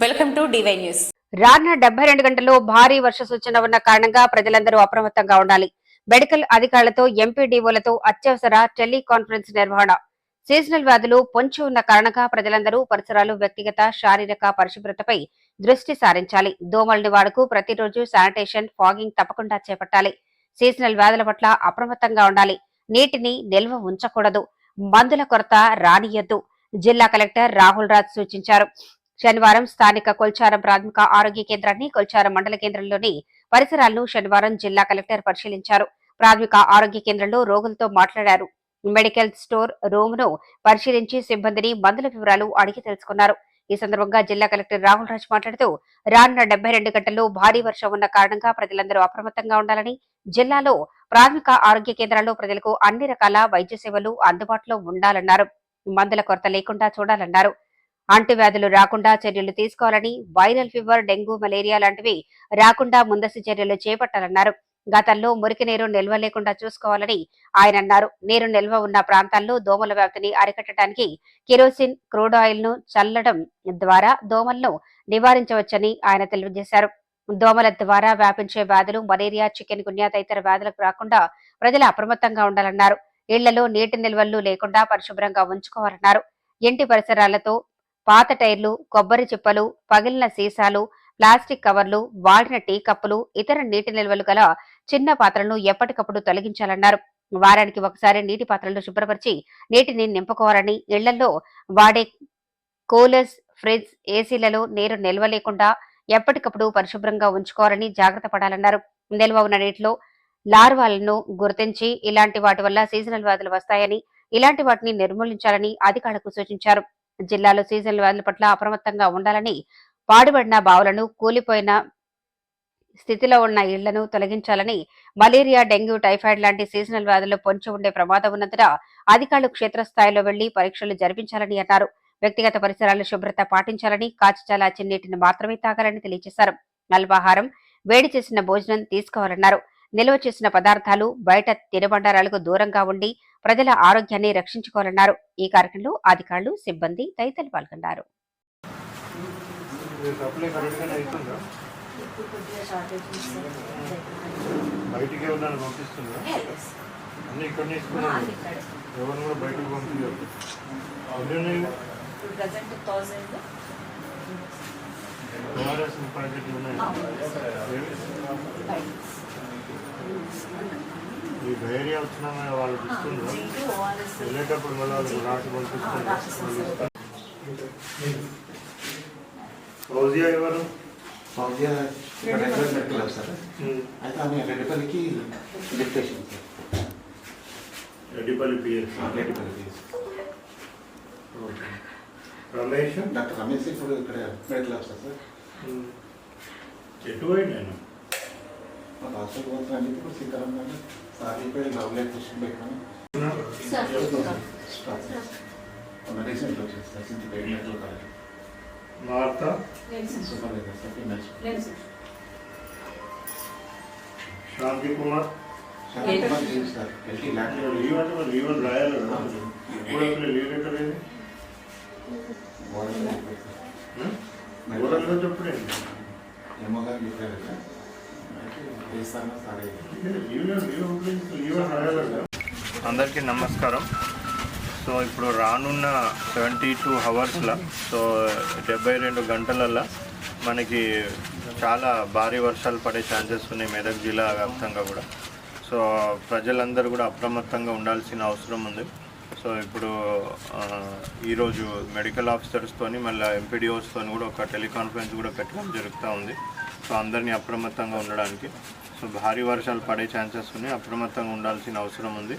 Welcome to DY news. రానున్న డెబ్బై రెండు గంటల్లో భారీ వర్ష సూచన ఉన్న కారణంగా ప్రజలందరూ అప్రమత్తంగా ఉండాలి. మెడికల్ అధికారులతో ఎంపీడీఓలతో అత్యవసర టెలికాన్ఫరెన్స్ నిర్వహణ. సీజనల్ వ్యాధులు పొంచి ఉన్న కారణంగా ప్రజలందరూ పరిసరాలు వ్యక్తిగత శారీరక పరిశుభ్రతపై దృష్టి సారించాలి. దోమల నివారణకు ప్రతిరోజు శానిటేషన్ ఫాగింగ్ తప్పకుండా చేపట్టాలి. సీజనల్ వ్యాధుల పట్ల అప్రమత్తంగా ఉండాలి. నీటిని నిల్వ ఉంచకూడదు. మందుల కొరత రానియద్దు. జిల్లా కలెక్టర్ రాహుల్ రాజ్ సూచించారు. శనివారం స్థానిక కొల్చారం ప్రాథమిక ఆరోగ్య కేంద్రాన్ని కొల్చారం మండల కేంద్రంలోని పరిసరాలను శనివారం జిల్లా కలెక్టర్ పరిశీలించారు. ప్రాథమిక ఆరోగ్య కేంద్రంలో రోగులతో మాట్లాడారు. మెడికల్ స్టోర్ రూమ్ను పరిశీలించి సిబ్బందిని మందుల వివరాలు అడిగి తెలుసుకున్నారు. ఈ సందర్భంగా జిల్లా కలెక్టర్ రాహుల్ రాజ్ మాట్లాడుతూ రానున్న డెబ్బై రెండు గంటల్లో భారీ వర్షం ఉన్న కారణంగా ప్రజలందరూ అప్రమత్తంగా ఉండాలని జిల్లాలో ప్రాథమిక ఆరోగ్య కేంద్రాల్లో ప్రజలకు అన్ని రకాల వైద్య సేవలు అందుబాటులో ఉండాలన్నారు. మందుల కొరత లేకుండా చూడాలన్నారు. అంటువ్యాధులు రాకుండా చర్యలు తీసుకోవాలని వైరల్ ఫీవర్ డెంగ్యూ మలేరియా లాంటివి రాకుండా ముందస్తు చర్యలు చేపట్టాలన్నారు. గతంలో మురికి నీరు నిల్వ లేకుండా చూసుకోవాలని ఆయన అన్నారు. నీరు నిల్వ ఉన్న ప్రాంతాల్లో దోమల వ్యాప్తిని అరికట్టడానికి కిరోసిన్ క్రూడ్ ఆయిల్ను చల్లడం ద్వారా దోమలను నివారించవచ్చని ఆయన తెలియజేశారు. దోమల ద్వారా వ్యాపించే వ్యాధులు మలేరియా చికెన్ గున్యా తదితర వ్యాధులకు రాకుండా ప్రజలు అప్రమత్తంగా ఉండాలన్నారు. ఇళ్ళలో నీటి నిల్వలు లేకుండా పరిశుభ్రంగా ఉంచుకోవాలన్నారు. ఇంటి పరిసరాలతో పాత టైర్లు కొబ్బరి చిప్పలు పగిలిన సీసాలు ప్లాస్టిక్ కవర్లు వాడిన టీ కప్పులు ఇతర నీటి నిల్వలు గల చిన్న పాత్రలను ఎప్పటికప్పుడు తొలగించాలన్నారు. వారానికి ఒకసారి నీటి పాత్రలను శుభ్రపరిచి నీటిని నింపుకోవాలని ఇళ్ళలో వాడే కూలర్స్ ఫ్రిడ్జ్ ఏసీలలో నీరు నిల్వ లేకుండా ఎప్పటికప్పుడు పరిశుభ్రంగా ఉంచుకోవాలని జాగ్రత్త పడాలన్నారు. నిల్వ ఉన్న నీటిలో లార్వాలను గుర్తించి ఇలాంటి వాటి వల్ల సీజనల్ వ్యాధులు వస్తాయని ఇలాంటి వాటిని నిర్మూలించాలని అధికారులకు సూచించారు. జిల్లాలో సీజనల్ వ్యాధుల పట్ల అప్రమత్తంగా ఉండాలని పాడుబడిన బావులను కూలిపోయిన స్థితిలో ఉన్న ఇళ్ళను తొలగించాలని మలేరియా డెంగ్యూ టైఫాయిడ్ లాంటి సీజనల్ వ్యాధులు పొంచి ఉండే ప్రమాదం ఉన్నందున అధికారులు క్షేత్రస్థాయిలో వెళ్ళి పరీక్షలు జరిపించాలని అన్నారు. వ్యక్తిగత పరిసరాల శుభ్రత పాటించాలని కాచిచాల చిన్నీటిని మాత్రమే తాగాలని తెలియజేశారు. అల్పాహారం వేడి చేసిన భోజనం తీసుకోవాలన్నారు. నిల్వ చేసిన పదార్థాలు బయట తినుబండారాలకు దూరంగా ఉండి ప్రజల ఆరోగ్యాన్ని రక్షించుకోవాలన్నారు. ఈ కార్యక్రమంలో అధికారులు సిబ్బంది తదితరులు పాల్గొన్నారు. బయటికి అన్నీ ఇక్కడనే కూడా బయటకు పంపించారు ప్రజెంట్ ఓఆర్ఎస్ ఉన్నాయి? ఈ డైరియా వచ్చినా వాళ్ళకి ఇస్తుండ్రు. వెళ్ళేటప్పుడు మళ్ళీ వాళ్ళకి రాసి పంపిస్తున్నారు. ఫౌజియా ఎవరు? Fouzia regular medical officer. అయితే ఆమె రెడ్డిపల్లికి డిప్టేషన్ రెడ్డిపల్లి పిఎస్ రెడ్డిపల్లికి ఓకే. రమేష్? డాక్టర్ రమేష్ ఇప్పుడు ఇక్కడ మెడికల్ ఆఫీసర్. ఎటు పోయి నేను మా హాస్పిటల్ పోతున్నాను ఇప్పుడు సీతారాం గారు సార్ ఇప్పుడు లవ్లీ క్వశ్చన్ పెట్టాను రీసెంట్ వచ్చేసి సార్ సింత medical college Martha supervisor sir finance Shanti Kumar leave అంటే లీవ్ అని రాయాలి కదా ఎప్పుడు అసలు లీవ్ ఏది ఊరల్లో చెప్పుడేంటి ఏమో గారు చెప్పారు కదా. అందరికీ నమస్కారం. సో ఇప్పుడు రానున్న సెవెంటీ టూ అవర్స్లో సో డెబ్బై రెండు గంటలల్లో మనకి చాలా భారీ వర్షాలు పడే ఛాన్సెస్ ఉన్నాయి మెదక్ జిల్లా వ్యాప్తంగా కూడా. సో ప్రజలందరూ కూడా అప్రమత్తంగా ఉండాల్సిన అవసరం ఉంది. సో ఇప్పుడు ఈరోజు మెడికల్ ఆఫీసర్స్తోని మళ్ళీ ఎంపీడీఓస్తోని కూడా ఒక టెలికాన్ఫరెన్స్ కూడా పెట్టడం జరుగుతూ ఉంది. సో అందరినీ అప్రమత్తంగా ఉండడానికి. సో భారీ వర్షాలు పడే ఛాన్సెస్ ఉన్నాయి. అప్రమత్తంగా ఉండాల్సిన అవసరం ఉంది.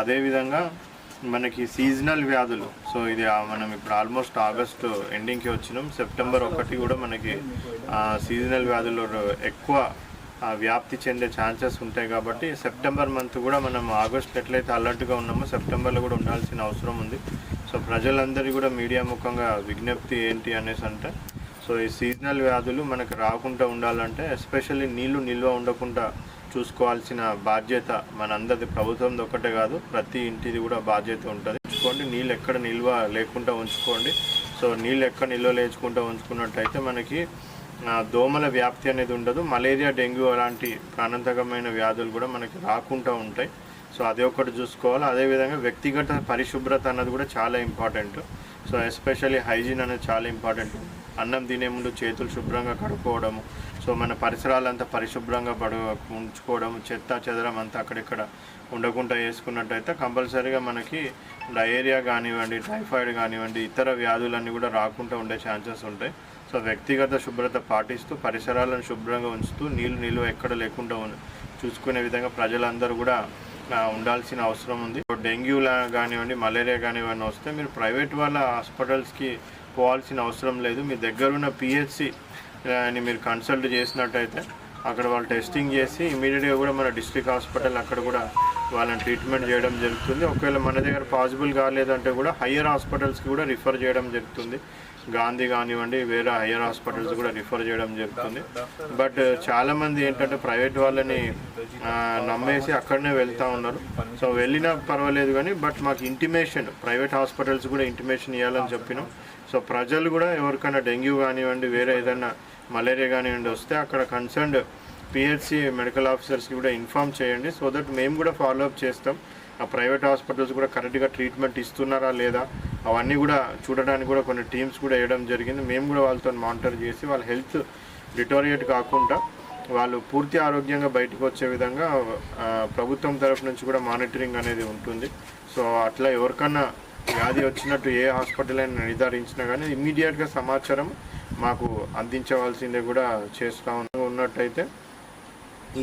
అదేవిధంగా మనకి సీజనల్ వ్యాధులు. సో ఇది మనం ఇప్పుడు ఆల్మోస్ట్ ఆగస్ట్ ఎండింగ్కి వచ్చినాం. సెప్టెంబర్ ఒకటి కూడా మనకి సీజనల్ వ్యాధులు ఎక్కువ వ్యాప్తి చెందే ఛాన్సెస్ ఉంటాయి కాబట్టి సెప్టెంబర్ మంత్ కూడా మనం ఆగస్ట్ ఎట్లయితే అలర్ట్గా ఉన్నామో సెప్టెంబర్లో కూడా ఉండాల్సిన అవసరం ఉంది. సో ప్రజలందరికీ కూడా మీడియా ముఖంగా విజ్ఞప్తి ఏంటి అనేసి అంటే సో ఈ సీజనల్ వ్యాధులు మనకు రాకుండా ఉండాలంటే ఎస్పెషల్లీ నీళ్ళు నిల్వ ఉండకుండా చూసుకోవాల్సిన బాధ్యత మనందరిది. ప్రభుత్వంది ఒకటే కాదు ప్రతి ఇంటిది కూడా బాధ్యత ఉంటుంది. ఉంచుకోండి నీళ్ళు ఎక్కడ నిల్వ లేకుండా ఉంచుకోండి. సో నీళ్ళు ఎక్కడ నిల్వ లేచుకుంటూ ఉంచుకున్నట్టయితే మనకి దోమల వ్యాప్తి అనేది ఉండదు. మలేరియా డెంగ్యూ అలాంటి ప్రాణాంతకమైన వ్యాధులు కూడా మనకి రాకుండా ఉంటాయి. సో అది ఒకటి చూసుకోవాలి. అదేవిధంగా వ్యక్తిగత పరిశుభ్రత అన్నది కూడా చాలా ఇంపార్టెంట్. సో ఎస్పెషల్లీ హైజీన్ అనేది చాలా ఇంపార్టెంట్. అన్నం తినే ముందు చేతులు శుభ్రంగా కడుక్కోవడము సో మన పరిసరాలంతా పరిశుభ్రంగా పడు ఉంచుకోవడం చెత్త చెదరం అంతా అక్కడిక్కడ ఉండకుండా వేసుకున్నట్టయితే కంపల్సరీగా మనకి డయేరియా కానివ్వండి టైఫాయిడ్ కానివ్వండి ఇతర వ్యాధులన్నీ కూడా రాకుండా ఉండే ఛాన్సెస్ ఉంటాయి. సో వ్యక్తిగత శుభ్రత పాటిస్తూ పరిసరాలను శుభ్రంగా ఉంచుతూ నీళ్ళు నిల్వ ఎక్కడ లేకుండా చూసుకునే విధంగా ప్రజలందరూ కూడా ఉండాల్సిన అవసరం ఉంది. డెంగ్యూలా కానివ్వండి మలేరియా కానివ్వండి వస్తే మీరు ప్రైవేట్ వాళ్ళ హాస్పిటల్స్కి పోవాల్సిన అవసరం లేదు. మీ దగ్గర ఉన్న పిహెచ్సి అని మీరు కన్సల్ట్ చేసినట్టయితే అక్కడ వాళ్ళు టెస్టింగ్ చేసి ఇమీడియట్గా కూడా మన డిస్ట్రిక్ట్ హాస్పిటల్ అక్కడ కూడా వాళ్ళని ట్రీట్మెంట్ చేయడం జరుగుతుంది. ఒకవేళ మన దగ్గర పాసిబుల్ కాలేదంటే కూడా హయ్యర్ హాస్పిటల్స్కి కూడా రిఫర్ చేయడం జరుగుతుంది. గాంధీ కానివ్వండి వేరే హయ్యర్ హాస్పిటల్స్ కూడా రిఫర్ చేయడం జరుగుతుంది. బట్ చాలామంది ఏంటంటే ప్రైవేట్ వాళ్ళని నమ్మేసి అక్కడనే వెళ్తూ ఉన్నారు. సో వెళ్ళినా పర్వాలేదు కానీ బట్ మాకు ఇంటిమేషన్ ప్రైవేట్ హాస్పిటల్స్ కూడా ఇంటిమేషన్ ఇవ్వాలని చెప్పినాం. సో ప్రజలు కూడా ఎవరికైనా డెంగ్యూ కానివ్వండి వేరే ఏదైనా మలేరియా కానివ్వండి వస్తే అక్కడ కన్సర్న్డ్ పిహెచ్సి మెడికల్ ఆఫీసర్స్కి కూడా ఇన్ఫామ్ చేయండి సో దట్ మేము కూడా ఫాలో అప్ చేస్తాం. ఆ ప్రైవేట్ హాస్పిటల్స్ కూడా కరెక్ట్గా ట్రీట్మెంట్ ఇస్తున్నారా లేదా అవన్నీ కూడా చూడడానికి కూడా కొన్ని టీమ్స్ కూడా వేయడం జరిగింది. మేము కూడా వాళ్ళతో మానిటర్ చేసి వాళ్ళ హెల్త్ డిటోరియేట్ కాకుండా వాళ్ళు పూర్తి ఆరోగ్యంగా బయటకు వచ్చే విధంగా ప్రభుత్వం తరఫు నుంచి కూడా మానిటరింగ్ అనేది ఉంటుంది. సో అట్లా ఎవరికన్నా వ్యాధి వచ్చినట్టు ఏ హాస్పిటల్ అయినా నిర్ధారించినా కానీ ఇమ్మీడియట్గా సమాచారం మాకు అందించవలసిందే కూడా చేస్తూ ఉన్నట్టయితే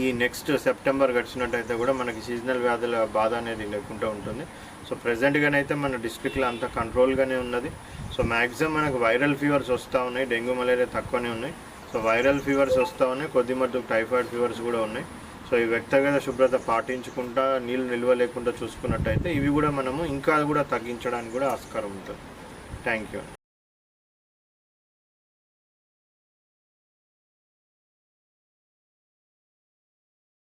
ఈ నెక్స్ట్ సెప్టెంబర్ గడిచినట్టయితే కూడా మనకి సీజనల్ వ్యాధుల బాధ అనేది లేకుండా ఉంటుంది. సో ప్రజెంట్గానైతే మన డిస్ట్రిక్ట్లో అంత కంట్రోల్గానే ఉన్నది. సో మ్యాక్సిమం మనకు వైరల్ ఫీవర్స్ వస్తూ ఉన్నాయి. డెంగ్యూ మలేరియా తక్కువనే ఉన్నాయి. సో వైరల్ ఫీవర్స్ వస్తూ ఉన్నాయి. కొద్ది మట్టుకు టైఫాయిడ్ ఫీవర్స్ కూడా ఉన్నాయి. సో ఈ వ్యక్తిగత శుభ్రత పాటించుకుంటా నీళ్ళు నిల్వ లేకుండా చూసుకున్నట్టయితే ఇవి కూడా మనము ఇంకా కూడా తగ్గించడానికి కూడా ఆస్కారం ఉంటుంది. Thank you